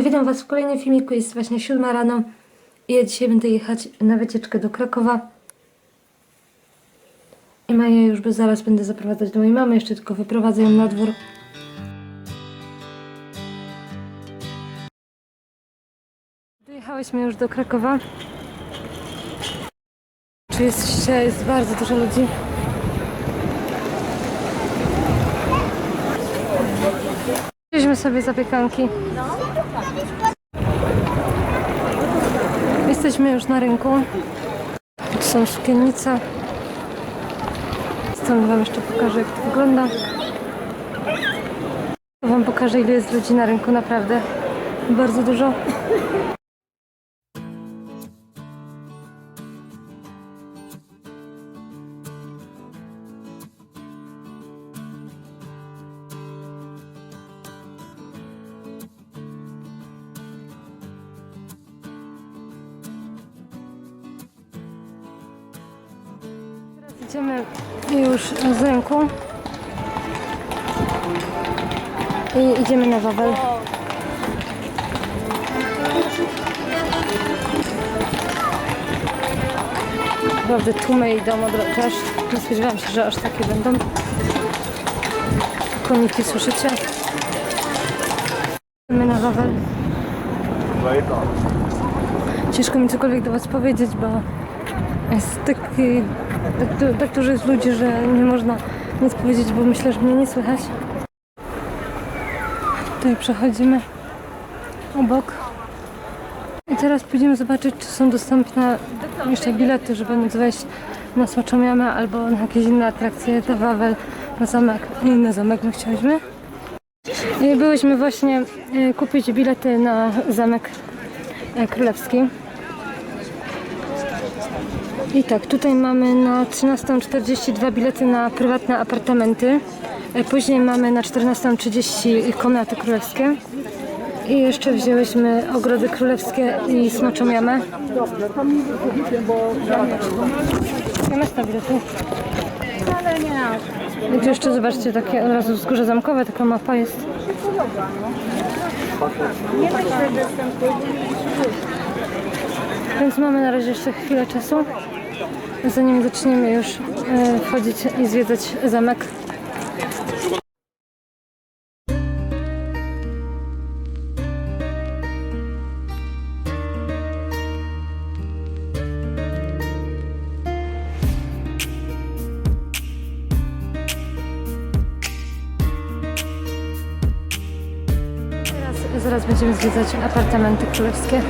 Witam Was w kolejnym filmiku. Jest właśnie 7 rano i ja dzisiaj będę jechać na wycieczkę do Krakowa. I Maję już by zaraz będę zaprowadzać do mojej mamy, jeszcze tylko wyprowadzę ją na dwór. Dojechałyśmy już do Krakowa. Czy jest, jest bardzo dużo ludzi? Wzięliśmy sobie zapiekanki. Jesteśmy już na rynku. Tu są sukiennice. Stąd Wam jeszcze pokażę, jak to wygląda. Wam pokażę, ile jest ludzi na rynku, naprawdę bardzo dużo. Wawel. Naprawdę tłumy idą od też. Nie spodziewałam się, że aż takie będą. Koniki słyszycie? Idziemy na Wawel. Ciężko mi cokolwiek do Was powiedzieć, bo jest taki, tak, tak dużo jest ludzi, że nie można nic powiedzieć, bo myślę, że mnie nie słychać. Tutaj przechodzimy obok. I teraz pójdziemy zobaczyć, czy są dostępne jeszcze bilety, żeby móc wejść na Słaczomiamę albo na jakieś inne atrakcje, na Wawel, na zamek. Nie, na zamek my chcieliśmy. I byłyśmy właśnie e, kupić bilety na zamek e, królewski. I tak, tutaj mamy na 13.42 bilety na prywatne apartamenty. E, Później mamy na 14.30 komnaty królewskie. I jeszcze wzięłyśmy ogrody królewskie i smoczą jamę. Jakie na bilety? I tu jeszcze zobaczcie, takie od razu wzgórze zamkowe, taka mapa jest. Więc mamy na razie jeszcze chwilę czasu, zanim zaczniemy już e, wchodzić i zwiedzać zamek. Teraz, będziemy zwiedzać apartamenty królewskie.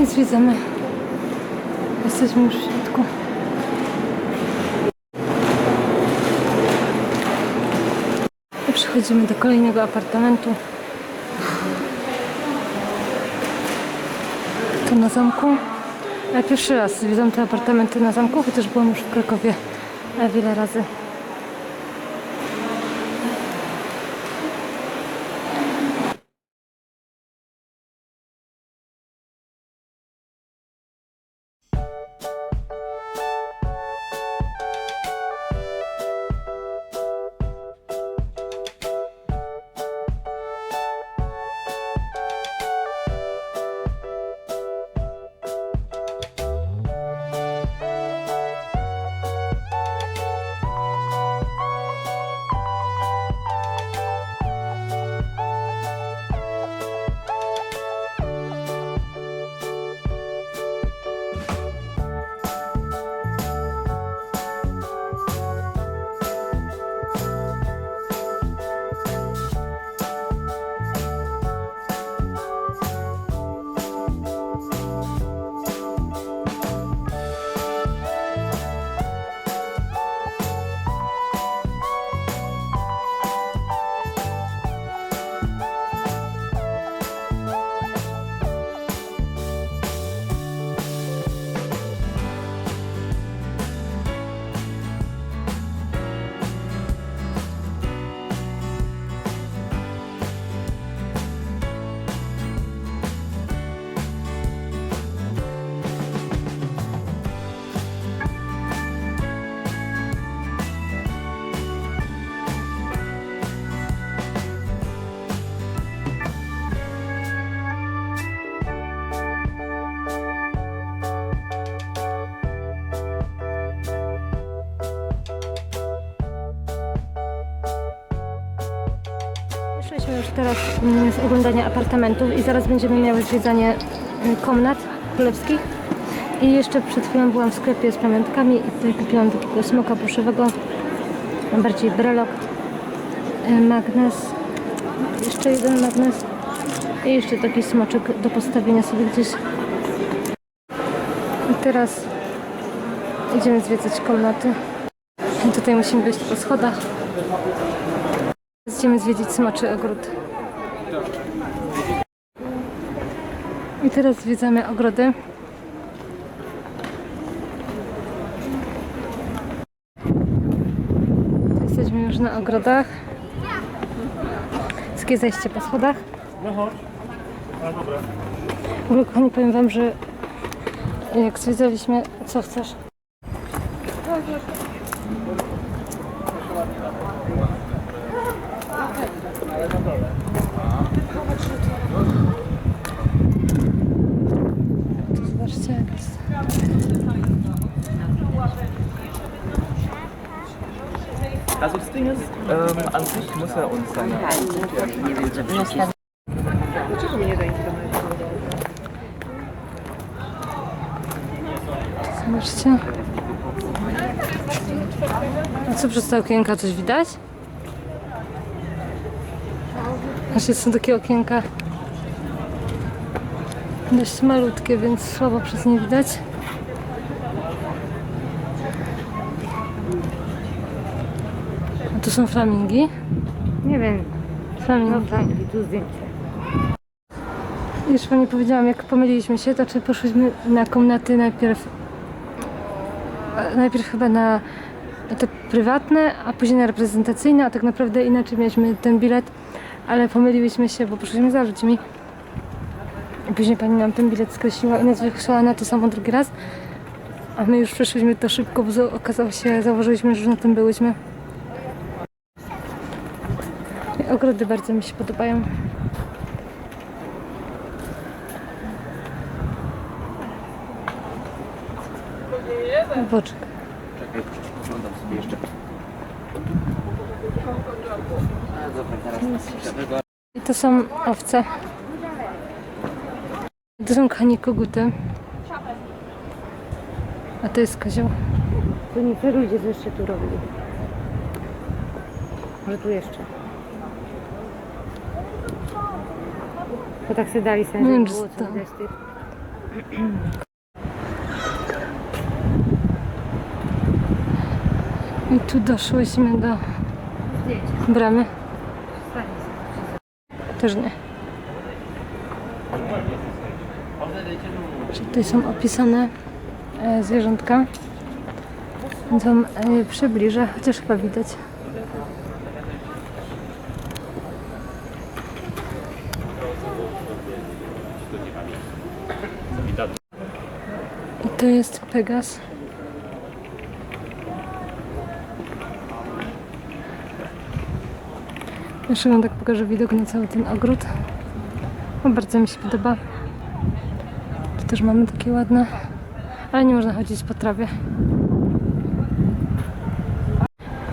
I zwiedzamy. Jesteśmy już w środku. I przechodzimy do kolejnego apartamentu. Tu na zamku. Ja pierwszy raz zwiedzam te apartamenty na zamku, chociaż byłam już w Krakowie wiele razy. Z oglądania apartamentów i zaraz będziemy miały zwiedzanie mm, komnat królewskich. I jeszcze przed chwilą byłam w sklepie z pamiątkami i tutaj kupiłam takiego smoka puszowego, bardziej brelok, e, magnes, jeszcze jeden magnes i jeszcze taki smoczek do postawienia sobie gdzieś. I teraz idziemy zwiedzać komnaty. Tutaj musimy wejść po schodach. Idziemy zwiedzić smoczy ogród. I teraz zwiedzamy ogrody. Jesteśmy już na ogrodach. Takie zejście po schodach. No chodź. A dobra. W ogóle kochani powiem wam, że jak zwiedzaliśmy, co chcesz zobaczcie jak jest. Also das Ding ist, ähm, an sich muss er uns seine Zobaczcie. A co przez te okienka? Coś widać? Znaczy są takie okienka dość malutkie, więc słabo przez nie widać. A tu są flamingi. Nie wiem, Flamingi. no fajnie, tu zdjęcie. Już wam nie powiedziałam, jak pomyliliśmy się, to czy poszliśmy na komnaty najpierw najpierw chyba na te prywatne, a później na reprezentacyjne, a tak naprawdę inaczej mieliśmy ten bilet, ale pomyliłyśmy się, bo poszliśmy za ludźmi. I później pani nam ten bilet skreśliła i nas wysłała na to samo drugi raz, a my już przeszliśmy to szybko, bo za- okazało się, założyliśmy, że już na tym byłyśmy. Ogrody bardzo mi się podobają. Boczek. Oglądam sobie jeszcze. I to są owce. To są kochani koguty. A to jest kozioł. Tu niektórzy ludzie jeszcze tu robili. Może tu jeszcze. To tak sobie dali Nie wiem, żeby było co to- widać tych. I tu doszłyśmy do bramy. Też nie. Tutaj są opisane e, zwierzątka. Wam e, przybliżę, chociaż chyba widać. I to jest Pegas. Jeszcze wam tak pokażę widok na cały ten ogród. O, bardzo mi się podoba. Tu też mamy takie ładne, ale nie można chodzić po trawie.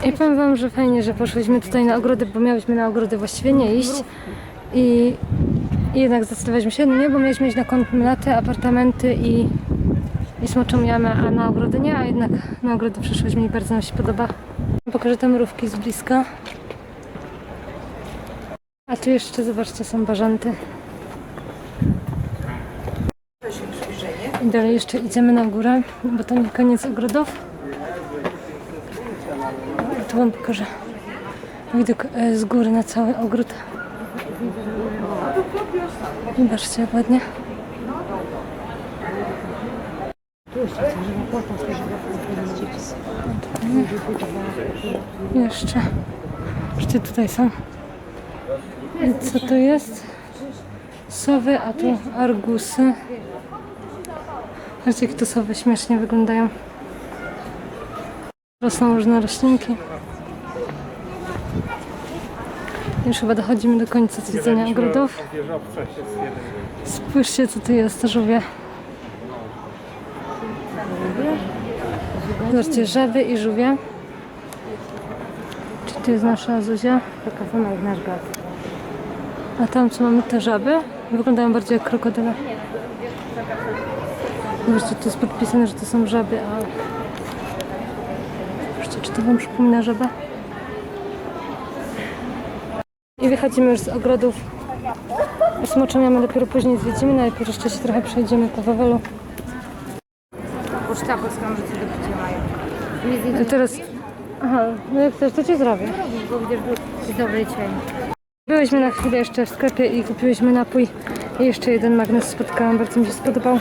I powiem wam, że fajnie, że poszliśmy tutaj na ogrody, bo miałyśmy na ogrody właściwie nie iść. I, i jednak zdecydowaliśmy się, no nie, bo mieliśmy iść na komnaty, apartamenty i, i smoczą jamę, a na ogrody nie, a jednak na ogrody przyszłyśmy i bardzo nam się podoba. Pokażę te mrówki z bliska. A tu jeszcze, zobaczcie, są bażanty. I dalej jeszcze idziemy na górę, bo to nie koniec ogrodów. Tu wam pokażę widok e, z góry na cały ogród. Zobaczcie, jak ładnie. Jeszcze. Jeszcze tutaj są. I co to jest? Sowy, a tu argusy. Zobaczcie, jak to sowy śmiesznie wyglądają. Rosną różne roślinki. Już chyba dochodzimy do końca zwiedzania ogrodów. Spójrzcie, co tu jest, żółwie. Zobaczcie, żaby i żółwie. Czy to jest nasza Zuzia? Taka sama jak nasz gaz. A tam co mamy te żaby? Wyglądają bardziej jak krokodyle. Zobaczcie, to jest podpisane, że to są żaby, a... Zobaczcie, czy to wam przypomina żabę? I wychodzimy już z ogrodów. Smoczą jamy dopiero później zwiedzimy, najpierw jeszcze się trochę przejdziemy po Wawelu. Coś do picia mają. Nie zjedziemy, teraz... Aha, no jak chcesz, to ci zrobię. bo będziesz był ci dobry cień. Byłyśmy na chwilę jeszcze w sklepie i kupiłyśmy napój. I jeszcze jeden magnes spotkałam, bardzo mi się spodobał.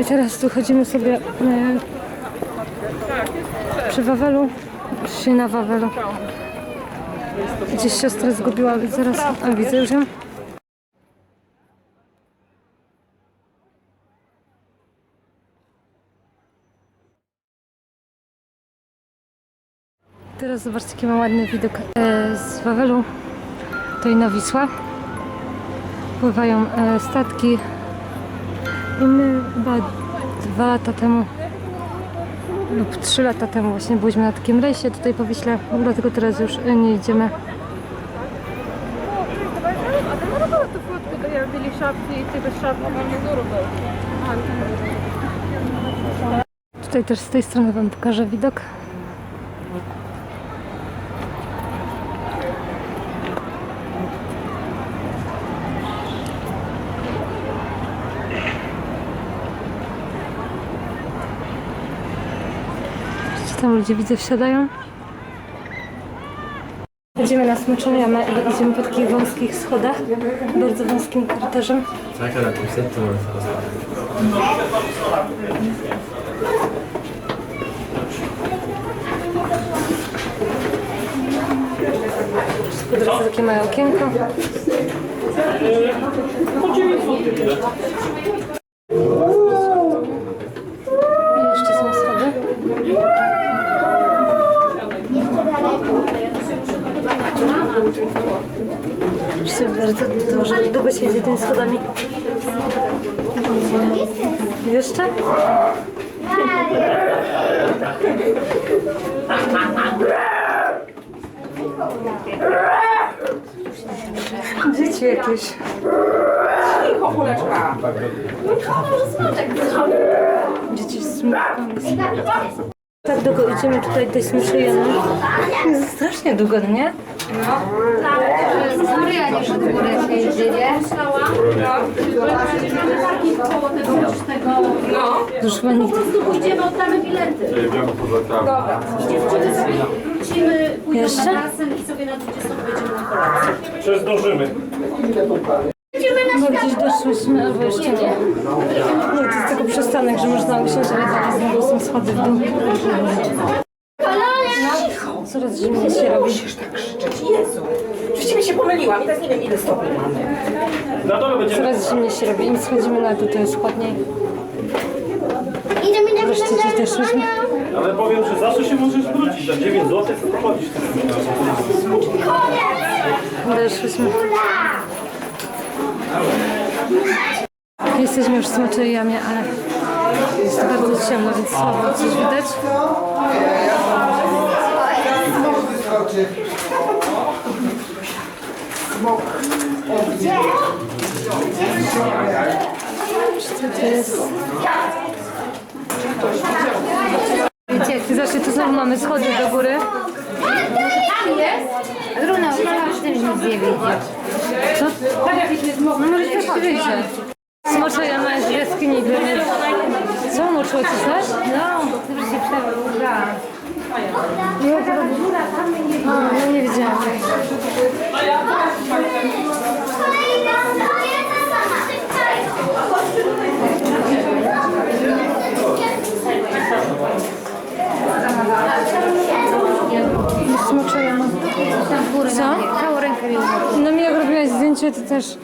I teraz tu chodzimy sobie e, przy Wawelu, czy na Wawelu. Gdzieś siostrę zgubiła, więc zaraz, a widzę już ją. Teraz zobaczcie, jaki mam ładny widok e, z Wawelu. To i na. Pływają e, statki. I my chyba dwa lata temu lub trzy lata temu właśnie byliśmy na takim rejsie tutaj po Wiśle, dlatego teraz już e, nie idziemy. Tutaj też z tej strony Wam pokażę widok. Ludzie widzę wsiadają? Chodzimy na jamę i idziemy po takich wąskich schodach, bardzo wąskim korytarzem. Po drodze takie małe okienko. I jeszcze są schody. Jeszcze bardzo dużo, długo się jedzie tymi schodami. Jeszcze? Dzieci jakieś. Dzieci z smutkami. Tak długo idziemy tutaj do Smyczyjemy. Jest strasznie długo, no nie? Z góry, a nie od góry się jedzie, nie? Już chyba nikt. Pójdziemy, oddamy bilety. Musimy, pójdziemy Jeszcze? na basen i sobie na 20 będziemy na kolację. Czy zdążymy? Bo gdzieś doszłyśmy, albo jeszcze nie. Nie, to jest tylko przystanek, że można usiąść, ale dalej znowu są schody w dół. Coraz zimniej się robi. Jezu, rzeczywiście się pomyliłam i teraz nie wiem ile stopni mamy. Na dole będziemy. Coraz zimniej się robi. Im schodzimy na dół, to jest chłodniej. Wreszcie gdzieś doszłyśmy. Ale powiem, że zawsze się możesz wrócić. Za 9 zł to chodzisz. Doszłyśmy. Jesteśmy już w Smoczej Jamie, ale jest bardzo ciemno, więc słabo coś widać. Co to jest? Wiecie, jak zawsze tu znowu mamy schody do góry. Runa, już też nic nie widzi. Co? No może też wyjdzie. Jest w jaskini górnej. Co moczyło ci coś? No, to już się przebrała. No nie widziałam. Smocze jama. Tam w górę, Co? całą rękę mi. No mi jak robiłaś zdjęcie, to też...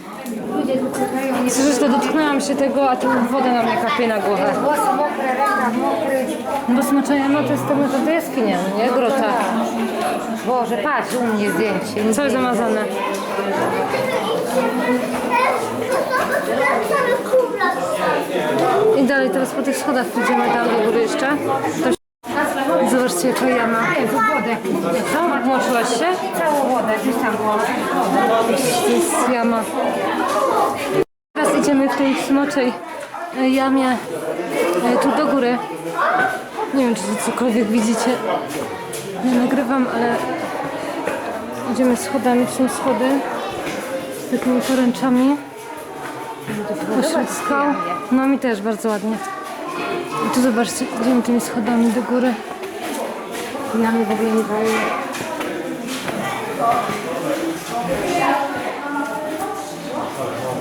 Ludzie Przecież to dotknęłam się tego, a tu woda na mnie kapie na głowę. No bo smocze jama to jest tak naprawdę jaskinia, no nie? Grota. Boże, patrz u mnie zdjęcie. Całe zamazane. I dalej teraz po tych schodach pójdziemy tam do góry jeszcze. To... Zobaczcie, jaka jama. Wodę. Co? Włączyłaś się? Całą wodę, gdzieś tam było. To jest jama. Teraz idziemy w tej smoczej e, jamie e, tu do góry. Nie wiem, czy cokolwiek widzicie. Ja nagrywam, ale idziemy schodami. Są schody z takimi poręczami. Pośród skał. No mi też bardzo ładnie. I tu zobaczcie, idziemy tymi schodami do góry. Jamy w ogóle nie dają.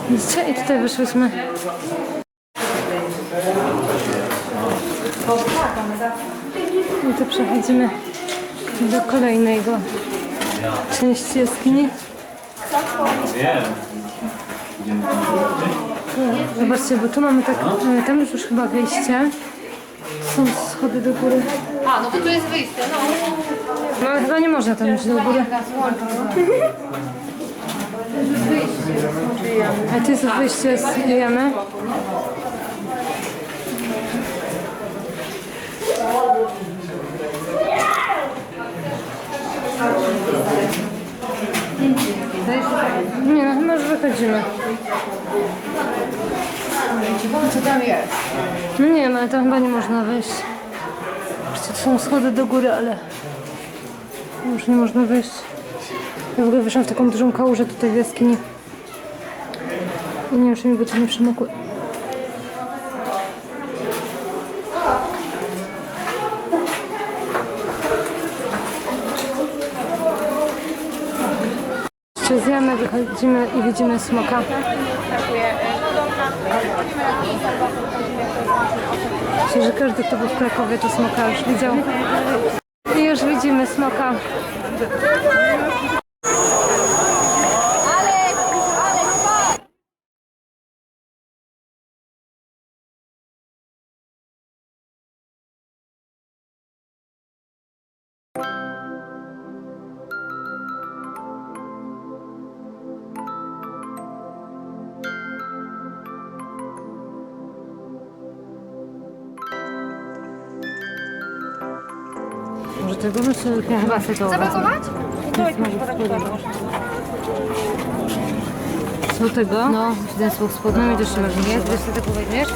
Widzicie? I tutaj wyszłyśmy. I tu przechodzimy do kolejnego części jaskini. Zobaczcie, bo tu mamy tak, e, tam już, już chyba wyjście. Są schody do góry. A, no to tu jest wyjście, no. No ale chyba nie można tam iść do góry. A tu jest wyjście z jamy. Nie no, chyba już wychodzimy. Co tam jest? No nie wiem, ale tam chyba nie można wejść. Są schody do góry, ale już nie można wejść. Ja w ogóle wyszłam w taką dużą kałużę tutaj w jaskini. I nie wiem, czy mi buty nie przemokły. Jamę wychodzimy i widzimy smoka. Myślę, że każdy, kto był w Krakowie, to smoka już widział. I już widzimy smoka. Tego bym sobie ja chyba sobie to Zapakować? Co tego? No, ten słów spodny. No mi też się ważne. Jest, wiesz co weźmiesz?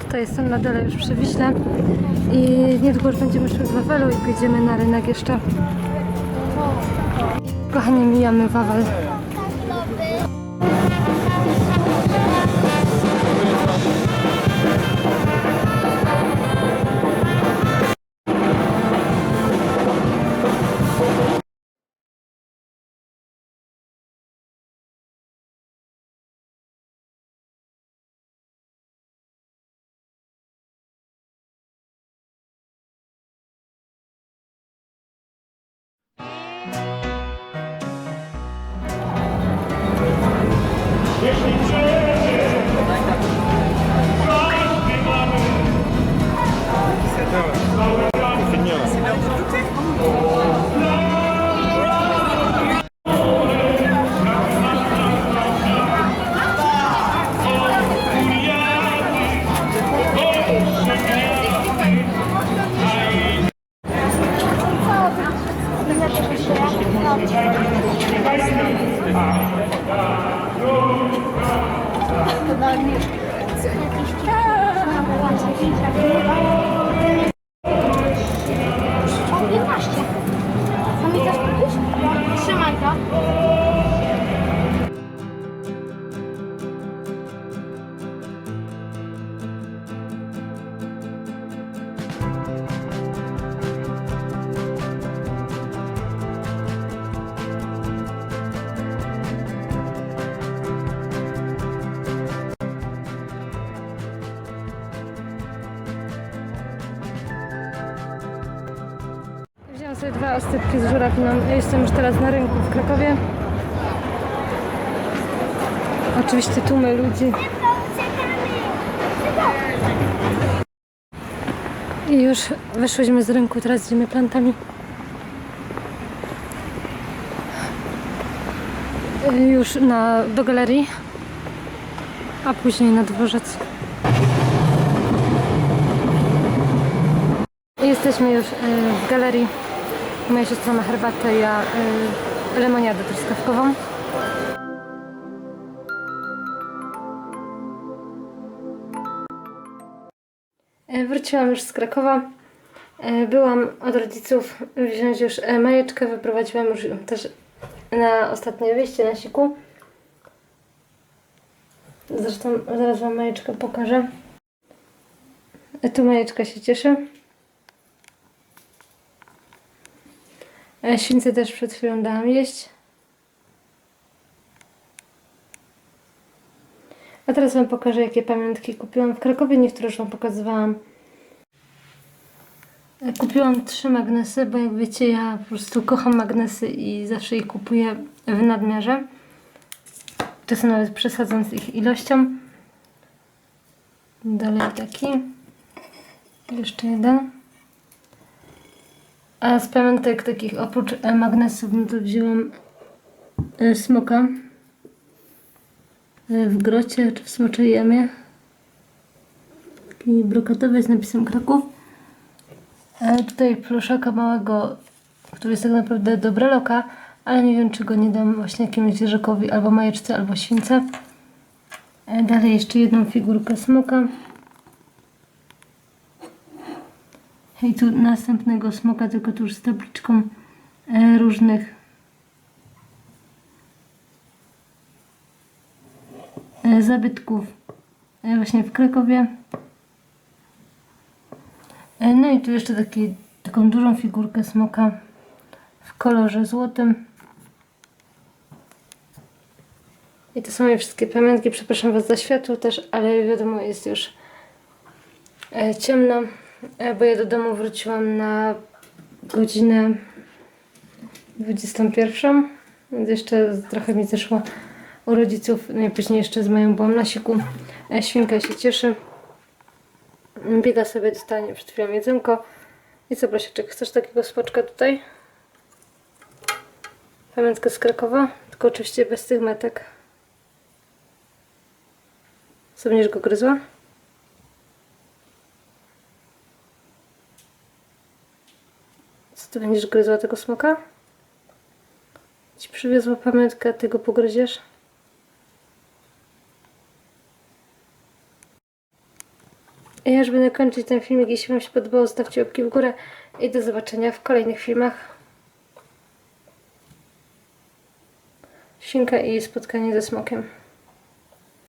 Tutaj jestem na dole już przy Wiśle i niedługo już będziemy szły z Wawelu i pójdziemy na rynek jeszcze. Kochani, mijamy Wawel. putain, là. C'est. Oscypki z żurawiną. Ja jestem już teraz na rynku w Krakowie. Oczywiście tłumy ludzi. I już wyszłyśmy z rynku, teraz idziemy plantami. już na, do galerii, a później na dworzec. Jesteśmy już y, w galerii. Moja siostra ma herbatę, ja y, lemoniadę truskawkową. E, Wróciłam już z Krakowa. E, Byłam od rodziców wziąć już e, majeczkę, wyprowadziłam już też na ostatnie wyjście na siku. Zresztą zaraz Wam majeczkę pokażę. Tu majeczka się cieszy. E, Śwince też przed chwilą dałam jeść. A teraz Wam pokażę, jakie pamiątki kupiłam w Krakowie. Niektóre już Wam pokazywałam. E, Kupiłam trzy magnesy, bo jak wiecie, ja po prostu kocham magnesy i zawsze je kupuję w nadmiarze. Czasem nawet przesadzam z ich ilością. Dalej taki. Jeszcze jeden. A z pamiątek takich oprócz e, magnesów, no to wzięłam e, smoka e, w grocie czy w smoczej jamie. Taki brokatowy z napisem Kraków. E, tutaj pluszaka małego, który jest tak naprawdę do breloka, ale nie wiem czy go nie dam właśnie jakiemuś zwierzakowi, albo majeczce, albo śwince. Dalej jeszcze jedną figurkę smoka. I tu następnego smoka, tylko tu już z tabliczką e, różnych e, zabytków e, właśnie w Krakowie. No i tu jeszcze taki, taką dużą figurkę smoka w kolorze złotym. I to są moje wszystkie pamiątki. Przepraszam Was za światło też, ale wiadomo, jest już ciemno, bo ja do domu wróciłam na godzinę 21. Więc jeszcze trochę mi zeszło u rodziców. No i później jeszcze z moją byłam na siku. E, Świnka się cieszy. Bieda sobie dostanie przed chwilą jedzonko. I co, Brosieczek, chcesz takiego spoczka tutaj? Pamiątka z Krakowa, tylko oczywiście bez tych metek. Co, będziesz go gryzła? Co, ty będziesz gryzła tego smoka? Ci przywiozła pamiątkę, ty go pogryziesz? Ja już będę kończyć ten filmik. Jeśli Wam się podobało, zostawcie łapki w górę i do zobaczenia w kolejnych filmach. Świnka i spotkanie ze smokiem.